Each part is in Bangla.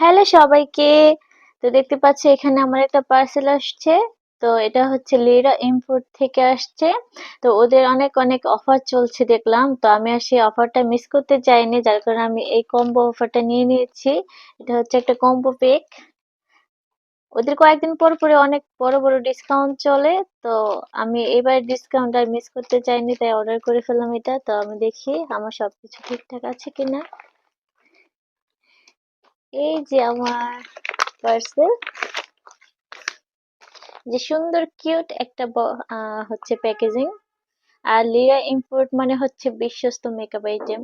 হ্যালো সবাইকে। তো দেখতে পাচ্ছি এখানে আমার একটা পার্সেল আসছে। তো এটা হচ্ছে লিরা ইম্পোর্ট থেকে আসছে। তো ওদের অনেক অনেক অফার চলছে দেখলাম। তো আমি আর সেই অফারটা মিস করতে চাইনি, যার কারণে আমি এই কম্বো অফারটা নিয়ে নিয়েছি। এটা হচ্ছে একটা কম্বো পেক ওদের কয়েকদিন পর পরে অনেক বড় বড় ডিসকাউন্ট চলে। তো আমি এবার ডিসকাউন্ট আর মিস করতে চাইনি, তাই অর্ডার করে ফেললাম এটা। তো আমি দেখি আমার সবকিছু ঠিকঠাক আছে কিনা। এই যে আমার পার্সেল। যে সুন্দর, কিউট একটা হচ্ছে প্যাকেজিং। আর লিরা ইম্পোর্ট মানে হচ্ছে বিশ্বস্ত মেকআপ আইটেম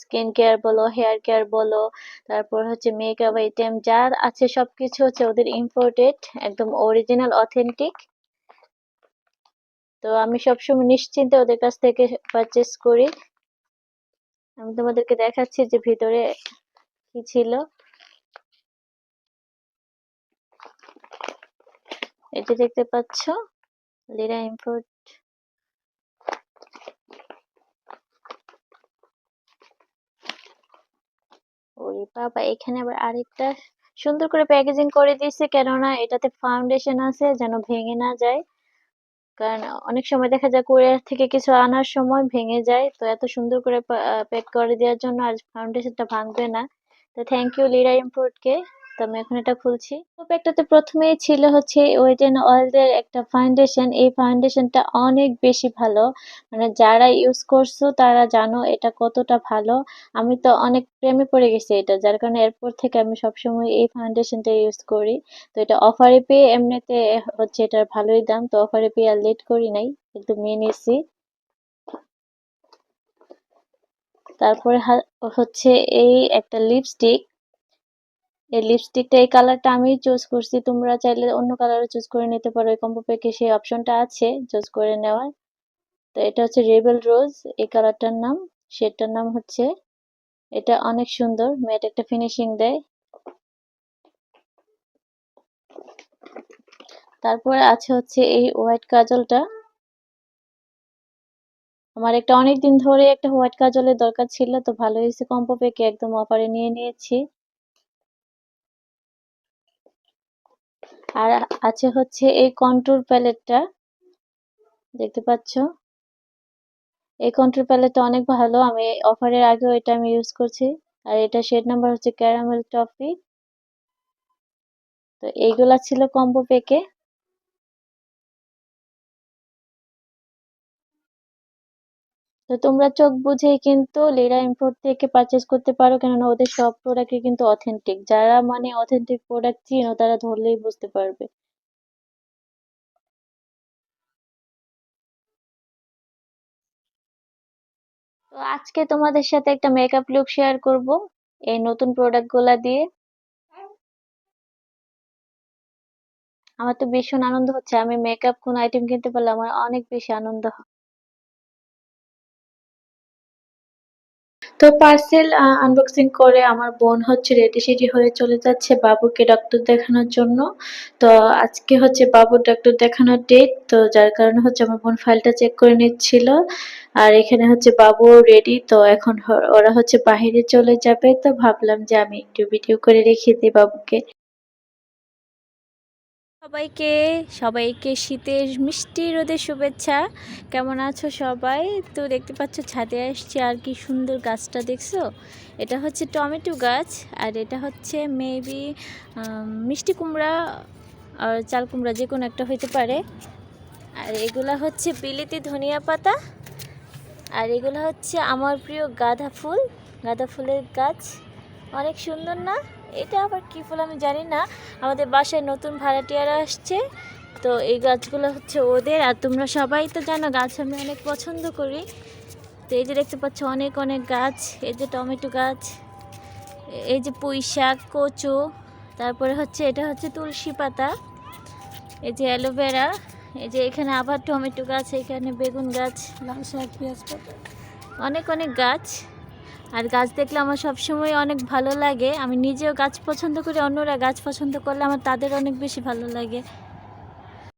স্কিন কেয়ার বলো হেয়ার কেয়ার বলো, তারপর হচ্ছে মেকআপ আইটেম যা আছে সবকিছু হচ্ছে ওদের ইম্পোর্টেড একদম অরিজিনাল অথেন্টিক তো আমি সবসময় নিশ্চিন্তে ওদের কাছ থেকে পারচেস করি। আমি তোমাদেরকে দেখাচ্ছি যে ভিতরে কি ছিল? এটি দেখতে পাচ্ছ? লিরা ইম্পোর্ট ওরে বাবা, এখানে আবার আরেকটা সুন্দর করে প্যাকেজিং করে দিয়েছে, কেননা এটাতে ফাউন্ডেশন আছে যেন ভেঙে না যায়। কারণ অনেক সময় দেখা যায় কোরিয়ার থেকে কিছু আনার সময় ভেঙে যায়, তো এত সুন্দর করে প্যাক করে দেওয়ার জন্য আর ফাউন্ডেশনটা ভাঙবে না। তো থ্যাংক ইউ লিরা ইম্পোর্টকে তো আমি এখন এটা খুলছি। প্যাকটাতে প্রথমেই ছিল হচ্ছে ওয়েট অ্যান্ড অয়েলের একটা ফাউন্ডেশন এই ফাউন্ডেশনটা অনেক বেশি ভালো। মানে যারা ইউজ করছ, তারা জানো এটা কতটা ভালো। আমি তো অনেক প্রেমে পড়ে গেছি এটা। যার কারণে এরপর থেকে আমি সবসময় এই ফাউন্ডেশনটা ইউজ করি। তো এটা অফারে পেয়ে এমনিতে হচ্ছে এটার ভালোই দাম। তো অফারে পেয়ে আর লেট করি নাই। একদম নিয়ে নিয়েছি। তারপরে হচ্ছে এই একটা লিপস্টিক এই লিপস্টিকটা এই কালারটা আমি চুজ করছি। তোমরা চাইলে অন্য কালারও চুজ করে নিতে পারো। এই কম্বো প্যাকে সেই অপশনটা আছে চুজ করে নেওয়ার। তো এটা হচ্ছে রেবেল রোজ এই কালারটার নাম। শেডটার নাম হচ্ছে, এটা অনেক সুন্দর। ম্যাট একটা ফিনিশিং দেয়। তারপরে আছে হচ্ছে এই হোয়াইট কাজলটা। আমার একটা অনেক দিন ধরে একটা হোয়াইট কাজলের দরকার ছিল, তো ভালো হয়েছে কম্পো পেকে একদম অফারে নিয়ে নিয়েছি। আর আছে হচ্ছে এই কন্ট্রোল প্যালেটটা দেখতে পাচ্ছ? এই কন্ট্রোল প্যালেটটা অনেক ভালো, আমি অফারের আগেও এটা আমি ইউজ করছি। আর এটা শেড নাম্বার হচ্ছে ক্যারামেল টফি তো এইগুলা ছিল কম্বো প্যাকে তো তোমরা চোখ বুঝেই কিন্তু লিরা ইম্পোর্ট থেকে পারচেস করতে পারো, কেননা ওদের সব প্রোডাক্টই কিন্তু অথেন্টিক যারা মানে অথেন্টিক প্রোডাক্ট চিনো, তারা ধরলেই বুঝতে পারবে। তো আজকে তোমাদের সাথে একটা মেকআপ লুক শেয়ার করব, এই নতুন প্রোডাক্টগুলা দিয়ে। আমার তো ভীষণ আনন্দ হচ্ছে, আমি মেকআপ কোন আইটেম কিনতে পারলে আমার অনেক বেশি আনন্দ হয়। তো পার্সেল আনবক্সিং করে আমার বোন হচ্ছে রেডি সেডি হয়ে চলে যাচ্ছে বাবুকে ডাক্তার দেখানোর জন্য। তো আজকে হচ্ছে বাবুর ডাক্তার দেখানোর ডেট তো যার কারণে হচ্ছে আমার বোন ফাইলটা চেক করে নিচ্ছিল। আর এখানে হচ্ছে বাবু রেডি তো এখন ওরা হচ্ছে বাহিরে চলে যাবে। তো ভাবলাম যে আমি একটু ভিডিও করে রেখে দিই বাবুকে। সবাইকে সবাইকে শীতের মিষ্টি রোদের শুভেচ্ছা। কেমন আছো সবাই? তো দেখতে পাচ্ছ ছাদে আসছে, আর কি সুন্দর গাছটা দেখছ? এটা হচ্ছে টমেটো গাছ, আর এটা হচ্ছে মেবি মিষ্টি কুমড়া আর চাল কুমড়া, যে কোনো একটা হইতে পারে। আর এগুলা হচ্ছে বিলিতি ধনিয়া পাতা, আর এগুলো হচ্ছে আমার প্রিয় গাঁদা ফুল। গাঁদা ফুলের গাছ, অনেক সুন্দর না? এটা আবার কি ফুল আমি জানি না। আমাদের বাসায় নতুন ভাড়াটিয়ারা আসছে। তো এই গাছগুলো হচ্ছে ওদের। আর তোমরা সবাই তো জানো, গাছ আমি অনেক পছন্দ করি। তো এই যে দেখতে পাচ্ছ, অনেক অনেক গাছ। এই যে টমেটো গাছ, এই যে পুঁই শাক, কচু, তারপরে হচ্ছে, এটা হচ্ছে তুলসী পাতা, এই যে অ্যালোভেরা এই যে এখানে আবার টমেটো গাছ, এখানে বেগুন গাছ, লাল শাক, পেঁয়াজ অনেক অনেক গাছ। আর গাছ দেখলে আমার সবসময় অনেক ভালো লাগে। আমি নিজেও গাছ পছন্দ করি, অন্যরা গাছ পছন্দ করলে আমার তাদের অনেক বেশি ভালো লাগে।